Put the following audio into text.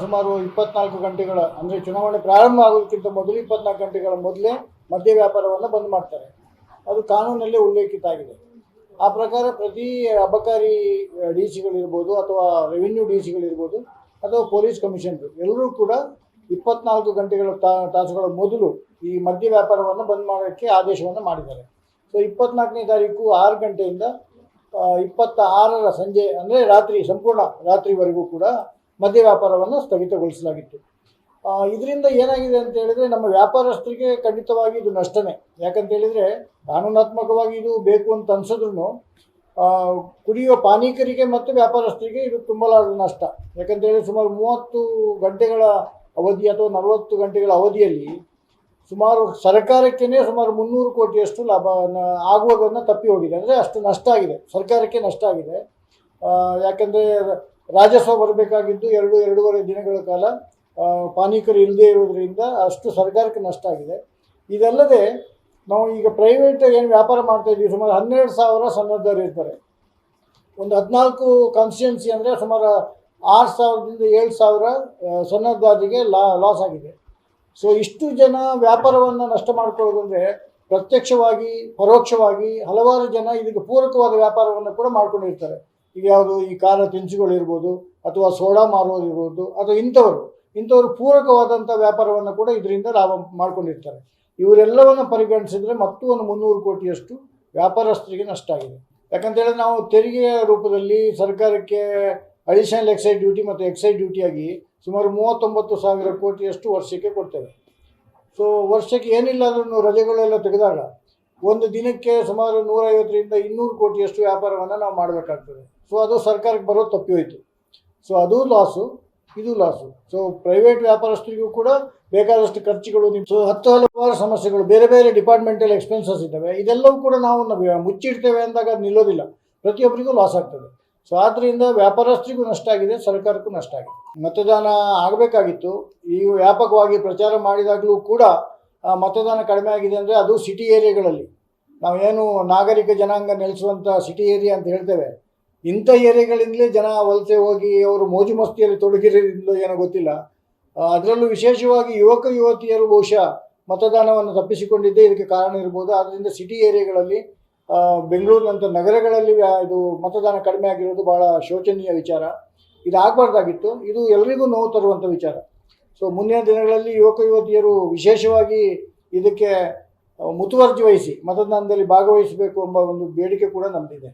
ಸುಮಾರು ಇಪ್ಪತ್ನಾಲ್ಕು ಗಂಟೆಗಳ, ಅಂದರೆ ಚುನಾವಣೆ ಪ್ರಾರಂಭ ಆಗೋದಕ್ಕಿಂತ ಮೊದಲು ಇಪ್ಪತ್ನಾಲ್ಕು ಗಂಟೆಗಳ ಮೊದಲೇ ಮದ್ಯ ವ್ಯಾಪಾರವನ್ನು ಬಂದ್ ಮಾಡ್ತಾರೆ. ಅದು ಕಾನೂನಲ್ಲೇ ಉಲ್ಲೇಖಿತ ಆಗಿದೆ ಆ ಪ್ರಕಾರ ಪ್ರತಿ ಅಬಕಾರಿ ಡಿ ಸಿಗಳಿರ್ಬೋದು ಅಥವಾ ರೆವಿನ್ಯೂ ಡಿ ಸಿಗಳಿರ್ಬೋದು ಅಥವಾ ಪೊಲೀಸ್ ಕಮಿಷನರು, ಎಲ್ಲರೂ ಕೂಡ ಇಪ್ಪತ್ನಾಲ್ಕು ಗಂಟೆಗಳ ತಾಸುಗಳ ಮೊದಲು ಈ ಮದ್ಯ ವ್ಯಾಪಾರವನ್ನು ಬಂದ್ ಮಾಡೋಕ್ಕೆ ಆದೇಶವನ್ನು ಮಾಡಿದ್ದಾರೆ. ಸೊ ಇಪ್ಪತ್ನಾಲ್ಕನೇ ತಾರೀಕು ಆರು ಗಂಟೆಯಿಂದ ಇಪ್ಪತ್ತ ಆರರ ಸಂಜೆ, ಅಂದರೆ ರಾತ್ರಿ, ಸಂಪೂರ್ಣ ರಾತ್ರಿವರೆಗೂ ಕೂಡ ಮದ್ಯ ವ್ಯಾಪಾರವನ್ನು ಸ್ಥಗಿತಗೊಳಿಸಲಾಗಿತ್ತು. ಇದರಿಂದ ಏನಾಗಿದೆ ಅಂತ ಹೇಳಿದ್ರೆ ನಮ್ಮ ವ್ಯಾಪಾರಸ್ಥರಿಗೆ ಖಂಡಿತವಾಗಿ ಇದು ನಷ್ಟನೇ. ಯಾಕಂತ ಹೇಳಿದ್ರೆ ಕಾನೂನಾತ್ಮಕವಾಗಿ ಇದು ಬೇಕು ಅಂತ ಅನ್ಸಿದ್ರು ಕುಡಿಯುವ ಪಾನೀಕರಿಗೆ ಮತ್ತು ವ್ಯಾಪಾರಸ್ಥರಿಗೆ ಇದು ತುಂಬಲಾದ ನಷ್ಟ. ಯಾಕಂತ ಸುಮಾರು ಮೂವತ್ತು ಗಂಟೆಗಳ ಅವಧಿ ಅಥವಾ ನಲವತ್ತು ಗಂಟೆಗಳ ಅವಧಿಯಲ್ಲಿ ಸುಮಾರು ಸರ್ಕಾರಕ್ಕೇ ಸುಮಾರು ಮುನ್ನೂರು ಕೋಟಿಯಷ್ಟು ಲಾಭ ಆಗುವುದನ್ನು ತಪ್ಪಿ ಹೋಗಿದೆ ಅಂದರೆ ಅಷ್ಟು ನಷ್ಟ ಆಗಿದೆ. ಸರ್ಕಾರಕ್ಕೆ ನಷ್ಟ ಆಗಿದೆ. ಯಾಕಂದರೆ ರಾಜಸ್ವ ಬರಬೇಕಾಗಿದ್ದು ಎರಡು, ಎರಡೂವರೆ ದಿನಗಳ ಕಾಲ ಪಾನೀಕರು ಇಲ್ಲದೇ ಇರೋದರಿಂದ ಅಷ್ಟು ಸರ್ಕಾರಕ್ಕೆ ನಷ್ಟ ಆಗಿದೆ. ಇದಲ್ಲದೆ ನಾವು ಈಗ ಪ್ರೈವೇಟ್ ಏನು ವ್ಯಾಪಾರ ಮಾಡ್ತಾ ಇದ್ದೀವಿ, ಸುಮಾರು ಹನ್ನೆರಡು ಸಾವಿರ ಸನ್ನದ್ಧರು ಇರ್ತಾರೆ ಒಂದು ಹದಿನಾಲ್ಕು ಕಾನ್ಸ್ಟಿಟ್ಯೂನ್ಸಿ ಅಂದರೆ ಸುಮಾರು ಆರು ಸಾವಿರದಿಂದ ಏಳು ಸಾವಿರ ಸನ್ನದ್ಧರಿಗೆ ಲಾ ಲಾಸ್ ಆಗಿದೆ. ಸೊ ಇಷ್ಟು ಜನ ವ್ಯಾಪಾರವನ್ನು ನಷ್ಟ ಮಾಡ್ಕೊಳ್ಳೋದಂದರೆ ಪ್ರತ್ಯಕ್ಷವಾಗಿ, ಪರೋಕ್ಷವಾಗಿ ಹಲವಾರು ಜನ ಇದಕ್ಕೆ ಪೂರಕವಾದ ವ್ಯಾಪಾರವನ್ನು ಕೂಡ ಮಾಡ್ಕೊಂಡಿರ್ತಾರೆ. ಈಗ ಯಾವುದು ಈ ಖಾರ ತಿನಿಸುಗಳಿರ್ಬೋದು ಅಥವಾ ಸೋಡಾ ಮಾರೋದಿರ್ಬೋದು ಅಥವಾ ಇಂಥವರು ಇಂಥವರು ಪೂರಕವಾದಂಥ ವ್ಯಾಪಾರವನ್ನು ಕೂಡ ಇದರಿಂದ ಲಾಭ ಮಾಡ್ಕೊಂಡಿರ್ತಾರೆ. ಇವರೆಲ್ಲವನ್ನು ಪರಿಗಣಿಸಿದರೆ ಮತ್ತೂ ಒಂದು ಮುನ್ನೂರು ಕೋಟಿಯಷ್ಟು ವ್ಯಾಪಾರಸ್ಥರಿಗೆ ನಷ್ಟ ಆಗಿದೆ. ಯಾಕಂತ ಹೇಳಿದ್ರೆ ನಾವು ತೆರಿಗೆಯ ರೂಪದಲ್ಲಿ ಸರ್ಕಾರಕ್ಕೆ ಅಡಿಷನಲ್ ಎಕ್ಸೈಸ್ ಡ್ಯೂಟಿ ಮತ್ತು ಎಕ್ಸೈಸ್ ಡ್ಯೂಟಿಯಾಗಿ ಸುಮಾರು ಮೂವತ್ತೊಂಬತ್ತು ಸಾವಿರ ಕೋಟಿಯಷ್ಟು ವರ್ಷಕ್ಕೆ ಕೊಡ್ತೇವೆ. ಸೊ ವರ್ಷಕ್ಕೆ ಏನಿಲ್ಲ ಅದನ್ನು ರಜೆಗಳೆಲ್ಲ ತೆಗೆದಾಗ ಒಂದು ದಿನಕ್ಕೆ ಸುಮಾರು ನೂರೈವತ್ತರಿಂದ ಇನ್ನೂರು ಕೋಟಿಯಷ್ಟು ವ್ಯಾಪಾರವನ್ನು ನಾವು ಮಾಡಬೇಕಾಗ್ತದೆ. ಸೊ ಅದು ಸರ್ಕಾರಕ್ಕೆ ಬರೋದು ತಪ್ಪಿ ಹೋಯಿತು. ಸೊ ಅದು ಲಾಸು ಇದು ಲಾಸು ಸೊ ಪ್ರೈವೇಟ್ ವ್ಯಾಪಾರಸ್ಥರಿಗೂ ಕೂಡ ಬೇಕಾದಷ್ಟು ಖರ್ಚುಗಳು ನಿಮ್ಮ ಸೊ ಹತ್ತು ಹಲವಾರು ಸಮಸ್ಯೆಗಳು, ಬೇರೆ ಬೇರೆ ಡಿಪಾರ್ಟ್ಮೆಂಟಲ್ ಎಕ್ಸ್ಪೆನ್ಸಸ್ ಇದ್ದಾವೆ. ಇದೆಲ್ಲವೂ ಕೂಡ ನಾವು ಮುಚ್ಚಿಡ್ತೇವೆ ಅಂದಾಗ ಅದು ನಿಲ್ಲೋದಿಲ್ಲ. ಪ್ರತಿಯೊಬ್ಬರಿಗೂ ಲಾಸ್ ಆಗ್ತದೆ. ಸೊ ಆದ್ದರಿಂದ ವ್ಯಾಪಾರಸ್ಥರಿಗೂ ನಷ್ಟ ಆಗಿದೆ, ಸರ್ಕಾರಕ್ಕೂ ನಷ್ಟ ಆಗಿದೆ. ಮತದಾನ ಆಗಬೇಕಾಗಿತ್ತು. ಈ ವ್ಯಾಪಕವಾಗಿ ಪ್ರಚಾರ ಮಾಡಿದಾಗಲೂ ಕೂಡ ಮತದಾನ ಕಡಿಮೆ ಆಗಿದೆ ಅಂದರೆ ಅದು ಸಿಟಿ ಏರಿಯಾಗಳಲ್ಲಿ ನಾವೇನು ನಾಗರಿಕ ಜನಾಂಗ ನೆಲೆಸುವಂಥ ಸಿಟಿ ಏರಿಯಾ ಅಂತ ಹೇಳ್ತೇವೆ. ಇಂಥ ಏರಿಯಾಗಳಿಂದಲೇ ಜನ ವಲಸೆ ಹೋಗಿ ಅವರು ಮೋಜು ಮಸ್ತಿಯಲ್ಲಿ ತೊಡಗಿರೋದ್ರಿಂದ ಏನೋ ಗೊತ್ತಿಲ್ಲ. ಅದರಲ್ಲೂ ವಿಶೇಷವಾಗಿ ಯುವಕ ಯುವತಿಯರು ಬಹುಶಃ ಮತದಾನವನ್ನು ತಪ್ಪಿಸಿಕೊಂಡಿದ್ದೇ ಇದಕ್ಕೆ ಕಾರಣ ಇರ್ಬೋದು. ಆದ್ದರಿಂದ ಸಿಟಿ ಏರಿಯಾಗಳಲ್ಲಿ ಬೆಂಗಳೂರಿನಂಥ ನಗರಗಳಲ್ಲಿ ಇದು ಮತದಾನ ಕಡಿಮೆ ಆಗಿರೋದು ಭಾಳ ಶೋಚನೀಯ ವಿಚಾರ. ಇದು ಆಗಬಾರ್ದಾಗಿತ್ತು ಇದು ಎಲ್ರಿಗೂ ನೋವು ತರುವಂಥ ವಿಚಾರ. ಸೊ ಮುಂದಿನ ದಿನಗಳಲ್ಲಿ ಯುವಕ ಯುವತಿಯರು ವಿಶೇಷವಾಗಿ ಇದಕ್ಕೆ ಮುತುವರ್ಜಿ ವಹಿಸಿ, ಮತದಾನದಲ್ಲಿ ಭಾಗವಹಿಸಬೇಕು ಎಂಬ ಒಂದು ಬೇಡಿಕೆ ಕೂಡ ನಮ್ಮದಿದೆ